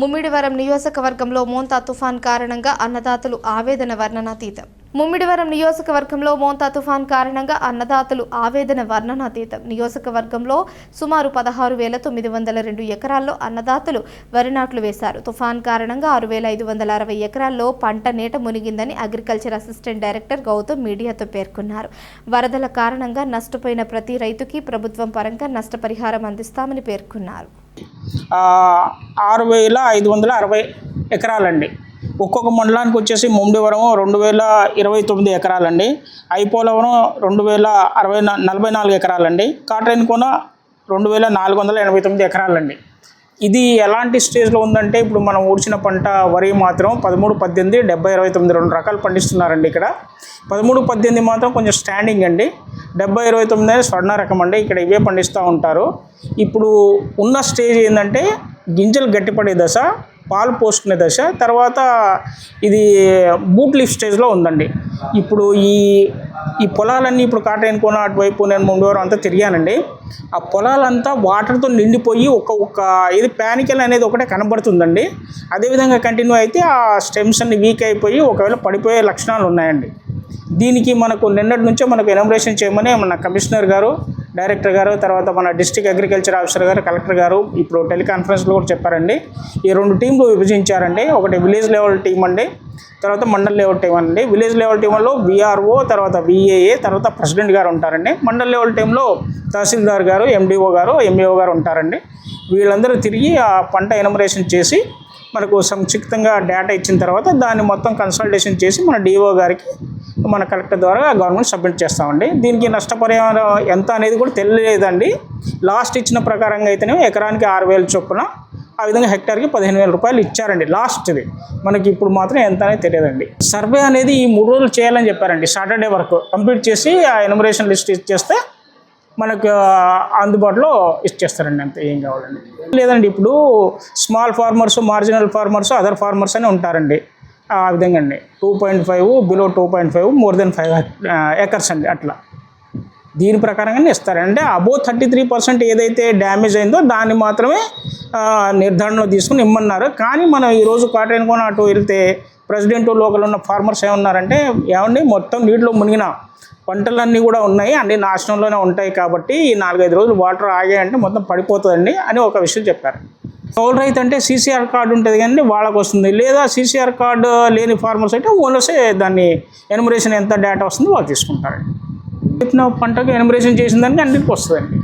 ముమ్మిడివరం నియోజకవర్గంలో మోంతా తుఫాన్ కారణంగా అన్నదాతలు ఆవేదన వర్ణనాతీతం. ముమ్మిడివరం నియోజకవర్గంలో మోంతా తుఫాన్ కారణంగా అన్నదాతలు ఆవేదన వర్ణనాతీతం. నియోజకవర్గంలో సుమారు పదహారు వేల తొమ్మిది వందల రెండు ఎకరాల్లో అన్నదాతలు వరి నాట్లు వేశారు. తుఫాన్ కారణంగా ఆరు వేల ఐదు వందల అరవై ఎకరాల్లో పంట నీట మునిగిందని అగ్రికల్చర్ అసిస్టెంట్ డైరెక్టర్ గౌతమ్ మీడియాతో పేర్కొన్నారు. వరదల కారణంగా నష్టపోయిన ప్రతి రైతుకి ప్రభుత్వం పరంగా నష్టపరిహారం అందిస్తామని పేర్కొన్నారు. ఆరు వేల ఐదు వందల అరవై ఎకరాలండి. ఒక్కొక్క మండలానికి వచ్చేసి ముండివరం రెండు వేల ఇరవై తొమ్మిది ఎకరాలండి. ఐపోలవరం రెండు వేల అరవై నలభై నాలుగు ఎకరాలండి. కాట్రేన్ కోన రెండు వేల నాలుగు వందల ఎనభై తొమ్మిది ఎకరాలండి. ఇది ఎలాంటి స్టేజ్లో ఉందంటే ఇప్పుడు మనం ఊడ్చిన పంట వరి మాత్రం పదమూడు పద్దెనిమిది డెబ్బై ఇరవై తొమ్మిది రెండు రకాలు పండిస్తున్నారండి ఇక్కడ. పదమూడు పద్దెనిమిది మాత్రం కొంచెం స్టాండింగ్ అండి. డెబ్బై ఇరవై తొమ్మిది అనేది స్వర్ణ రకం అండి. ఇక్కడ ఇవే పండిస్తూ ఉంటారు. ఇప్పుడు ఉన్న స్టేజ్ ఏంటంటే గింజలు గట్టిపడే దశ పాలు పోసుకునే దశ తర్వాత ఇది బూట్ లీఫ్ స్టేజ్లో ఉందండి. ఇప్పుడు ఈ ఈ పొలాలన్నీ ఇప్పుడు కాటైన కోన అటువైపు నేను ముందు అంతా తిరిగానండి. ఆ పొలాలంతా వాటర్తో నిండిపోయి ఒక ఒక ఇది ప్యానికల్ అనేది ఒకటే కనబడుతుందండి. అదేవిధంగా కంటిన్యూ అయితే ఆ స్టెమ్స్ అన్ని వీక్ అయిపోయి ఒకవేళ పడిపోయే లక్షణాలు ఉన్నాయండి. దీనికి మనకు నిన్నటి నుంచే మనకు ఎనమరేషన్ చేయమని మన కమిషనర్ గారు డైరెక్టర్ గారు తర్వాత మన డిస్ట్రిక్ట్ అగ్రికల్చర్ ఆఫీసర్ గారు కలెక్టర్ గారు ఇప్పుడు టెలికాన్ఫరెన్స్లో కూడా చెప్పారండి. ఈ రెండు టీంలు విభజించారండి. ఒకటి విలేజ్ లెవెల్ టీం అండి తర్వాత మండల్ లెవెల్ టీం అండి. విలేజ్ లెవెల్ టీంలో విఆర్ఓ తర్వాత విఏఏ తర్వాత ప్రెసిడెంట్ గారు ఉంటారండి. మండల్ లెవెల్ టీంలో తహసీల్దార్ గారు ఎండిఓ గారు ఎంఈఓ గారు ఉంటారండి. వీళ్ళందరూ తిరిగి ఆ పంట ఎనమరేషన్ చేసి మనకు సంక్షిప్తంగా డేటా ఇచ్చిన తర్వాత దాన్ని మొత్తం కన్సల్టేషన్ చేసి మన డిఓ గారికి మన కలెక్టర్ ద్వారా గవర్నమెంట్ సబ్మిట్ చేస్తామండి. దీనికి నష్టపరిహారం ఎంత అనేది కూడా తెలియలేదండి. లాస్ట్ ఇచ్చిన ప్రకారంగా అయితేనే ఎకరానికి ఆరు వేల చొప్పున ఆ విధంగా హెక్టార్కి పదిహేను వేల రూపాయలు ఇచ్చారండి లాస్ట్ది. మనకి ఇప్పుడు మాత్రం ఎంత అనేది తెలియదండి. సర్వే అనేది ఈ మూడు రోజులు చేయాలని చెప్పారండి. సాటర్డే వరకు కంప్లీట్ చేసి ఆ ఎనమరేషన్ లిస్ట్ ఇచ్చేస్తే మనకు అందుబాటులో ఇచ్చేస్తారండి అంతే ఏం కావాలండి. లేదండి ఇప్పుడు small farmers marginal farmers other farmers అని ఉంటారండి. ఆ విధంగా అండి. Two point five below two point five more than five acres అండి అట్లా. దీని ప్రకారంగానే ఇస్తారు. అంటే అబో థర్టీ త్రీ పర్సెంట్ ఏదైతే డ్యామేజ్ అయిందో దాన్ని మాత్రమే నిర్ధారణలో తీసుకుని ఇమ్మన్నారు. కానీ మనం ఈరోజు కాటన్ కొని అటు వెళ్తే ప్రెసిడెంట్ లోకల్ ఉన్న ఫార్మర్స్ ఏమన్నారంటే ఏమండి మొత్తం నీటిలో మునిగిన పంటలన్నీ కూడా ఉన్నాయి. అన్ని నాశనంలోనే ఉంటాయి కాబట్టి ఈ నాలుగైదు రోజులు వాటర్ ఆగాయంటే మొత్తం పడిపోతుందండి అని ఒక విషయం చెప్పారు. కౌలు రైతు అంటే సీసీఆర్ కార్డు ఉంటుంది కానీ వాళ్ళకు వస్తుంది. లేదా సీసీఆర్ కార్డు లేని ఫార్మర్స్ అయితే ఓనర్సే దాన్ని ఎనుమరేషన్ ఎంత డేటా వస్తుందో వాళ్ళు తీసుకుంటారండి చెప్పిన పంటకు ఎనుమరేషన్ చేసిన దానికి అన్నిటికి వస్తుందండి.